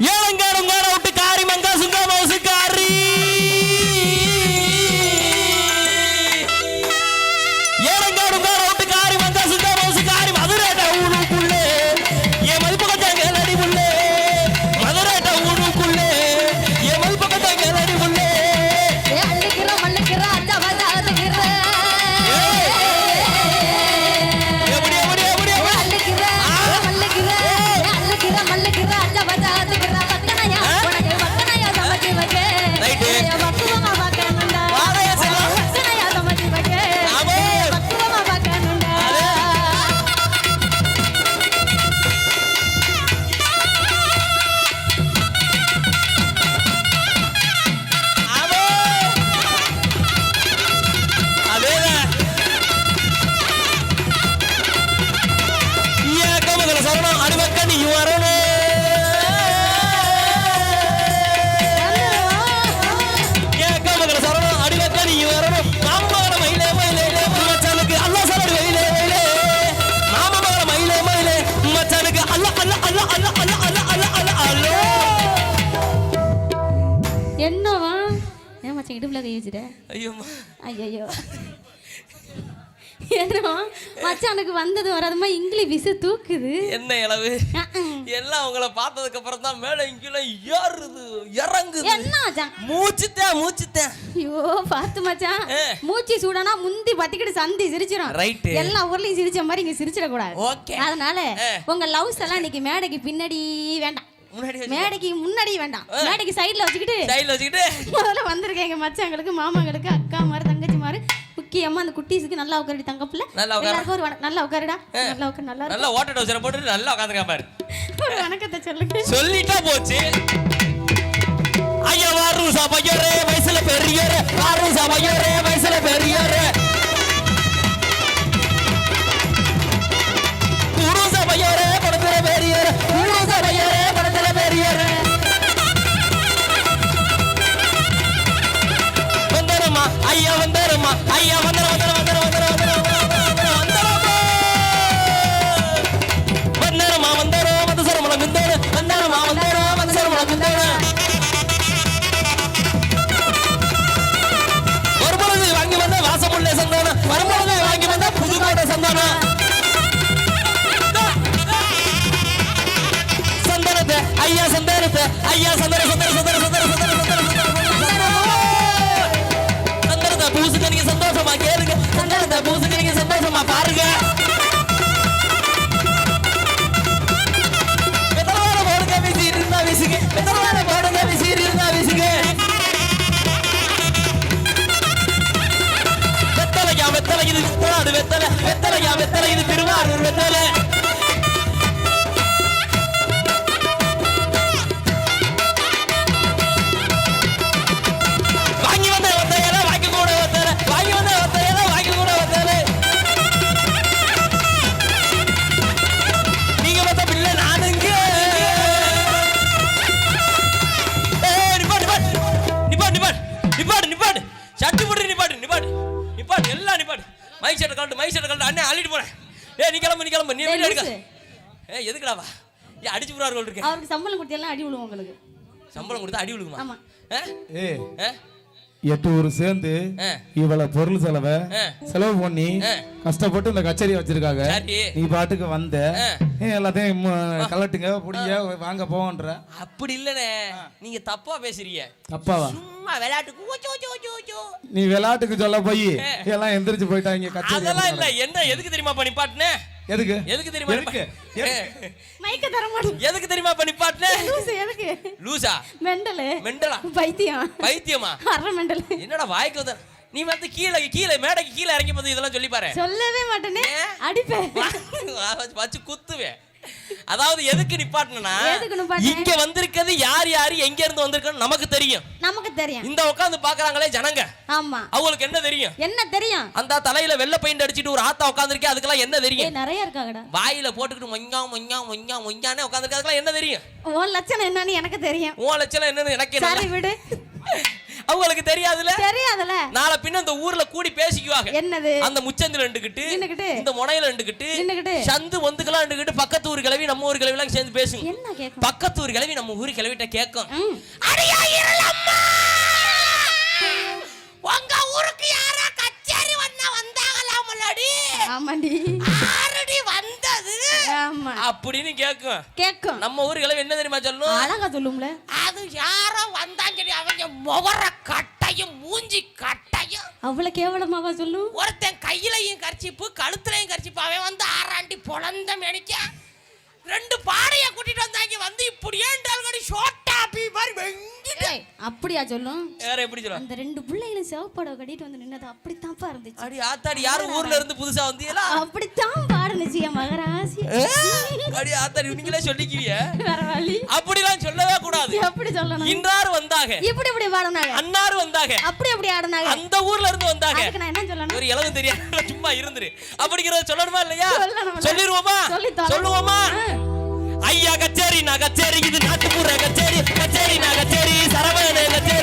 ஏழங்கால வரணும் மாமமகல மயிலே மயிலே. மச்சானுக்கு அல்லா சரணி மயிலே மயிலே மாமமகல மயிலே மயிலே. மச்சானுக்கு அல்ல அல்ல அல்ல அல்ல அல்ல அல்ல அல்ல அல்ல அல்ல. என்னவா? ஏன் மச்சான் இடுப்புல கை வச்சுட்ட? ஐயோ ஐயோ என்னவா? மச்சானுக்கு வந்தது வராதமா? இங்கிலீஷ் விசு தூக்குது. என்ன இளவு. எல்லாம் உங்களை பார்த்ததுக்கு அப்புறம் தான் மேல இங்கெல்லாம் ஏறுது இறங்குது. என்ன மச்சான்? மூச்சுத்தேன் மூச்சுத்தேன். ஐயோ பார்த்து மச்சான். மூச்சு சூடானா முந்தி பத்திக்கிட்டு சந்தி சிரிச்சிடும் Right. எல்லா ஊர்லயும் சிரிச்ச மாதிரி இங்க சிரிச்சிட கூடாது Okay. அதனால. உங்க லவ்ஸ் எல்லாம் இன்னைக்கு மேடைக்கு பின்னாடி வேண்டாம். மேடைக்கு முன்னாடி வேண்டாம். மேடைக்கு சைடுல வச்சுக்கிட்டு ஸ்டைல் வச்சுக்கிட்டு. முதல்ல வந்திருக்கேன் எங்க மச்சாங்களுக்கு மாமாங்களுக்கு அக்கா மாதிரி முக்கியமா அந்த குட்டீஸுக்கு நல்லா உட்காருடி தங்க பிள்ளை. நல்லா உட்காரு. எல்லாருக்கும் ஒரு வணக்கம். நல்லா உட்காருடா. நல்லா உட்காரு நல்லா இருக்கு. நல்லா ஓட்ட டவுசரை போட்டு நல்லா உட்காந்துருக்கா பாரு. ஒரு வணக்கத்தை சொல்லுங்க. சொல்லிட்டா போச்சு. ஐயா வாரூசா பையரே வயசுல பெரியரே. வாரூசா பையரே வயசுல பெரியரே. குருசா பையரே. வெத்தலை வெத்தலையா வெத்தலை? இது திருவாரூர் வெத்தலை. மைக் செட்டை கழட்டு, மைக் செட்டை கழட்டு. அண்ணே, அள்ளிட்டு போறேன். ஏய், நீ கிளம்பு, நீ கிளம்பு. நீ வீட்டுல இருக்க. லூசு. ஏய், எதுக்குடாவா? ஏய், அடிச்சு புறாரு போல இருக்கே. அவருக்கு சம்பளம் கொடுத்தெல்லாம் அடி விழுவும் உங்களுக்கு சம்பளம் கொடுத்தா அடி விழுகுமா? ஆமா. ஆ? ஏ? எட்டு ஊர் சேர்ந்து. இவ்வளவு பொருள் செலவை. செலவு பண்ணி ஆ. கஷ்டப்பட்டு இந்த கச்சேரி வச்சிருக்காங்க சரி. நீ பாட்டுக்கு வந்த. ஏ, எல்லாத்தையும் கலட்டுங்க புடிங்க வாங்க போவோன்ற அப்படி இல்லனே நீங்க தப்பா பேசுறீங்க அப்பாவா சும்மா விளையாட்டுக்கு ஊச்சு, ஊச்சு, ஊச்சு, ஊச்சு. நீ விளையாட்டுக்கு சொல்ல போய் எல்லாம் எந்திரிச்சு போயிட்டாங்க கச்சேரி அதெல்லாம் இல்ல. என்ன எதுக்கு தெரியுமா பண்ணி பாட்டுனே? எதுக்கு? எதுக்கு தெரியுமா எதுக்கு? மைக்க தர மாட்டேன். எதுக்கு தெரியுமா பண்ணி பாட்டுனே? லூசு எதுக்கு? லூசா? மெண்டலு. மெண்டலா? பைத்தியம். பைத்தியமா? அரை மெண்டல். என்னடா வாய்க்கு வந்த நீ வந்து கீழே கீழே மேடைக்கு கீழே இறங்கி போது இதெல்லாம் சொல்லி பாரு. சொல்லவே மாட்டேனே? அடிப்பேன். வச்சு குத்துவேன். அதாவது எதுக்கு நிப்பாட்டின? இங்க வந்திருக்கிறது யார் யாரு எங்க இருந்து வந்திருக்கன்னு நமக்கு தெரியும். நமக்கு தெரியும். இந்த உட்காந்து பாக்குறாங்களே ஜனங்க. ஆமா. அவங்களுக்கு என்ன தெரியும்? என்ன தெரியும்? அந்த தலையில வெள்ளை பெயிண்ட் அடிச்சிட்டு ஒரு ஆத்தா உட்காந்துருக்கே அதுக்கெல்லாம் என்ன தெரியும்? நிறைய இருக்காங்கடா. வாயில போட்டுக்கிட்டு மொஞ்சா மொஞ்சா மொஞ்சா மொஞ்சானே உட்காந்துருக்க அதுக்கெல்லாம் என்ன தெரியும்? உன் லட்சணம் என்னன்னு எனக்கு தெரியும். உன் லட்சணம் என்னன்னு எனக்கு சரி விடு. அவங்களுக்கு தெரியாதுல தெரியாதுல நாளை பின்ன இந்த ஊர்ல கூடி பேசிக்குவாங்க. என்னது? அந்த முச்சந்தில நின்னுக்கிட்டு. இந்த முனையில நின்னுக்கிட்டு. சந்து ஒந்துக்கெல்லாம் நின்றுகிட்டு பக்கத்து ஊர் கிளவி நம்ம ஊர் கிளவி எல்லாம் சேர்ந்து பேசுங்க. பக்கத்து ஊர் கிளவி நம்ம ஊர் கிளவிட்ட கேட்கும். உங்க ஊருக்கு யாரா கச்சேரி வந்த வந்தாங்களா முன்னாடி ஆமாண்டி. ஆரடி வந்தது. ஆமா. அப்படின்னு கேட்கும். கேக்கும் நம்ம ஊர் கிளவி என்ன தெரியுமா சொல்லணும்? அழகா சொல்லும்ல. அது யாரோ வந்தாங்க சரி அவங்க முகர கட்டையும் மூஞ்சி கட்டையும். அவ்வளவு கேவலமாவா சொல்லும் ஒருத்தன் கையிலையும் கர்ச்சிப்பு கழுத்துலையும் கர்ச்சிப்பு. அவன் வந்து ஆறாண்டி பொழந்த மேனிக்க. ரெண்டு பாடைய கூட்டிட்டு வந்தாங்க வந்து இப்படி ஏண்டால் ஷோட்டா பீ மாதிரி வெங்கிட்டு ஏய், அப்படியா சொல்லும் வேற எப்படி சொல்ல? அந்த ரெண்டு பிள்ளைகளும் சிவப்படம் கட்டிட்டு வந்து நின்னது அப்படித்தான்ப்பா இருந்துச்சு. அடி ஆத்தாடி யாரும் ஊர்ல இருந்து புதுசா வந்தீங்களா அப்படித்தான் பாடுனுச்சு என் மகராசி. அடி ஆத்தாடி நீங்களே சொல்லிக்குவிய வேற வழி அப்படிலாம் சொல்லவே கூடாது. எப்படி சொல்லணும்? இன்றாரு வந்தாங்க இப்படி இப்படி பாடுனாங்க அன்னாரு வந்தாங்க அப்படி அப்படி ஆடுனாங்க அந்த ஊர்ல இருந்து வந்தாங்க அதுக்கு நான் என்ன சொல்லணும்? ஒரு இளவும் தெரியாது சும்மா இருந்துரு. அப்படிங்கறத சொல்லணுமா இல்லையா? சொல்லணும்ல. சொல்லிருவோமா? சொல்லி தொலை. சொல்லுவோமா? ஆ. ஐயா கச்சேரி நகச்சேரி இது நாட்டுப்புற கச்சேரி. கச்சேரி நகச்சேரி கச்சேரி சரவண கச்சேரி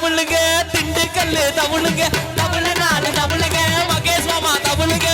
தவுளுங்க திண்டுக்கல்லு தவுளுங்க தவுள நாடு தவுளுங்க மகேஷ் மாமா தவுளுங்க.